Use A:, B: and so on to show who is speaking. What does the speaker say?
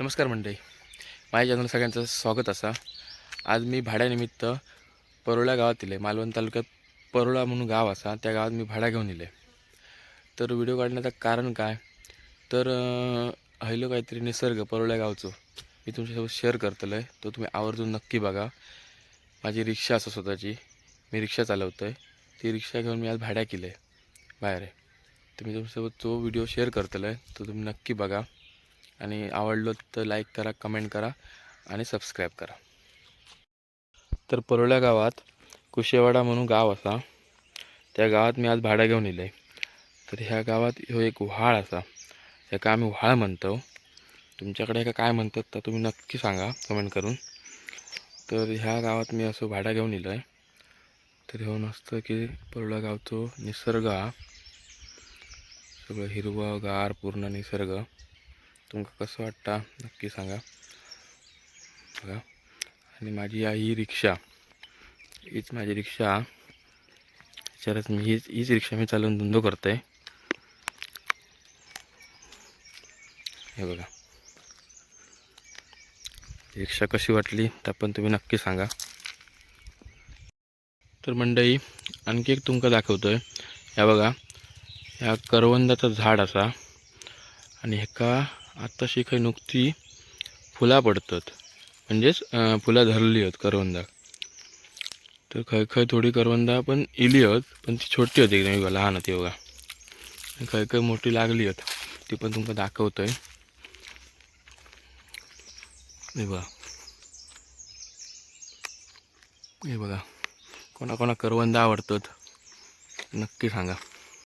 A: नमस्कार मंडळी. माझ्या चॅनल सगळ्यांचं स्वागत असा. आज मी भाड्यानिमित्त परोळा गावात आहे मालवण तालुक्यात परोळा म्हणून गाव असा. त्या गावात मी भाडा घेऊन येले तर व्हिडिओ काढण्याचं कारण काय? तर अं, काहीतरी निसर्ग परोळ्या गावचं. मी तुमच्यासोबत शेअर करतलं आहे तो तुम्ही आवर्जून नक्की बघा. माझी रिक्षा असं स्वतःची. मी रिक्षा चालवतो आहे ती रिक्षा घेऊन मी आज भाड्या केलं. आहे बाहेर आहे. तर मी तुमच्यासोबत तो व्हिडिओ शेअर करतलो आहे तो तुम्ही नक्की बघा. आणि आवडलो तर लाईक करा कमेंट करा आणि सबस्क्राईब करा. तर परोळ्या गावात कुशेवाडा म्हणून गाव असा. त्या गावात मी आज भाडं घेऊन येलं आहे तर ह्या गावात ह्यो एक व्हाळ असा. ह्याका आम्ही व्हाळ म्हणतो. तुमच्याकडे ह्याका काय म्हणतात तर तुम्ही नक्की सांगा कमेंट करून. तर ह्या गावात मी असं भाडं घेऊन येलो आहे तर हे नसतं की परोळ्या गावचो निसर्ग हा. सगळं हिरवं गार पूर्ण निसर्ग. तुमका कसं वाटतं? नक्की सांगा. बघा. आणि माझी आई ही रिक्षा. हीच माझी रिक्षा. विचारच मी हीच हीच रिक्षा मी चालवून धंदो आहे हे बघा. रिक्षा कशी वाटली तर पण तुम्ही नक्की सांगा. तर मंडळी आणखी एक तुमका दाखवतोय. ह्या बघा. ह्या करवंदाचं झाड असा. आणि हेका आत्ताशी काही नुकती फुला पडतात. म्हणजेच फुला धरली आहेत करवंदा. तर खय खय थोडी करवंदा पण इली आहेत पण ती छोटी होती एकदम बघा, लहान होती बघा. खय खय मोठी लागली आहेत ती पण तुमका दाखवतोय. हे बघा. हे बघा. कोणा कोणा करवंदा आवडतात नक्की सांगा.